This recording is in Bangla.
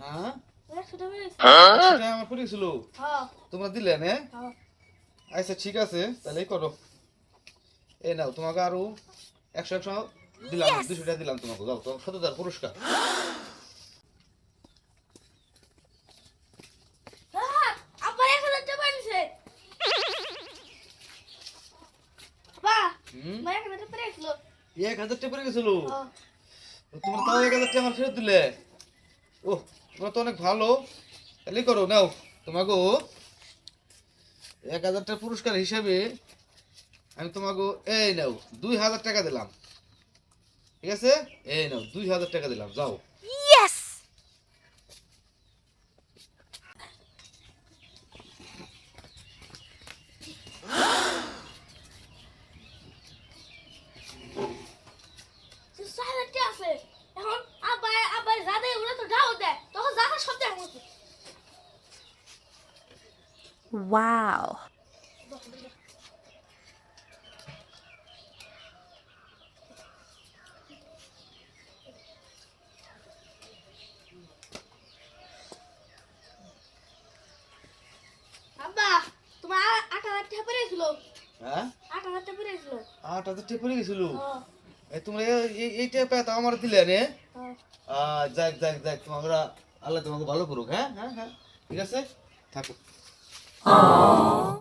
হ্যাঁ? হ্যাঁ? তোমরা দিলে আচ্ছা ঠিক আছে করো। এ নাও তোমাকে আরও একশো একশো দিলাম দুশো টাকা দিলাম তোমাকে। যাও তোমার সততার পুরস্কার। এক হাজার টাকা পরে গেছিল? তোমার তাও এক হাজার টাকা আমার ফেরত দিলে? ও তোমরা তো অনেক ভালো। তাহলে করো নাও। তোমাকে এক হাজার টাকা পুরস্কার হিসাবে আমি তোমাকে এই নাও দুই হাজার টাকা দিলাম। ঠিক আছে? এই নাও দুই হাজার টাকা দিলাম যাও। এখন আব্বা আব্বা যা দেয় ওগুলো তো ঢাও দেয় তখন যা হয় সব দেয় আমাকে Wow. আব্বা তোমার আ- আট হাজার টাকা পেয়েছিল হ্যাঁ আট হাজার টাকা পেয়েছিল আট গেছিল হ্যাঁ? তোমরা এই- এই- এই টাকা পেয়ে আমার দিলে হ্যাঁ যাক যাক যাক তোমরা আল্লাহ তোমাকে ভালো করুক হ্যাঁ? হ্যাঁ হ্যাঁ। ঠিক আছে? থাকো। Aww.